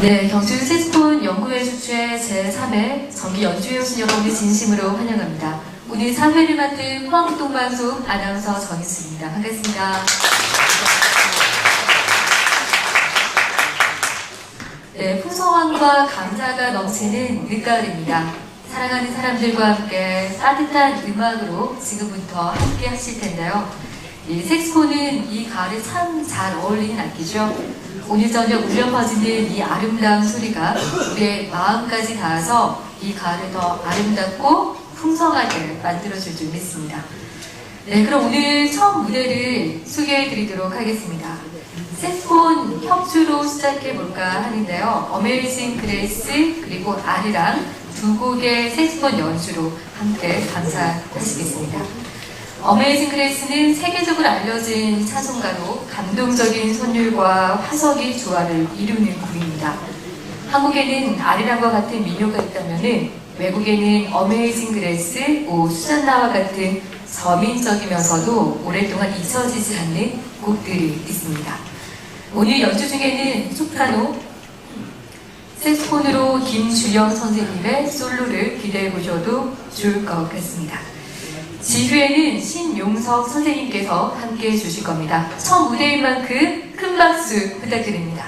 네, 경주 세스폰 연구회 주최 제3회 정기 연주회 오신 여러분을 진심으로 환영합니다. 오늘 3회를 맡은 포항동 방송 아나운서 정희수입니다. 반갑습니다. 네, 풍성함과 감사가 넘치는 늦가을입니다. 사랑하는 사람들과 함께 따뜻한 음악으로 지금부터 함께 하실 텐데요. 이 색소폰은 이 가을에 참 잘 어울리는 악기죠. 오늘 저녁 울려 퍼지는 이 아름다운 소리가 우리의 마음까지 닿아서 이 가을을 더 아름답고 풍성하게 만들어줄 줄 믿습니다. 네, 그럼 오늘 처음 무대를 소개해 드리도록 하겠습니다. 색폰 협주로 시작해 볼까 하는데요. 어메이징 그레이스 그리고 아르랑 두 곡의 색소폰 연주로 함께 감상하시겠습니다. 어메이징 그레이스는 세계적으로 알려진 찬송가로 감동적인 선율과 화석의 조화를 이루는 곡입니다. 한국에는 아리랑과 같은 민요가 있다면 외국에는 어메이징 그레이스, 오 수잔나와 같은 서민적이면서도 오랫동안 잊혀지지 않는 곡들이 있습니다. 오늘 연주 중에는 소프라노, 색스폰으로 김주영 선생님의 솔로를 기대해 보셔도 좋을 것 같습니다. 지휘에는 신용석 선생님께서 함께 해주실 겁니다. 첫 무대인 만큼 큰 박수 부탁드립니다.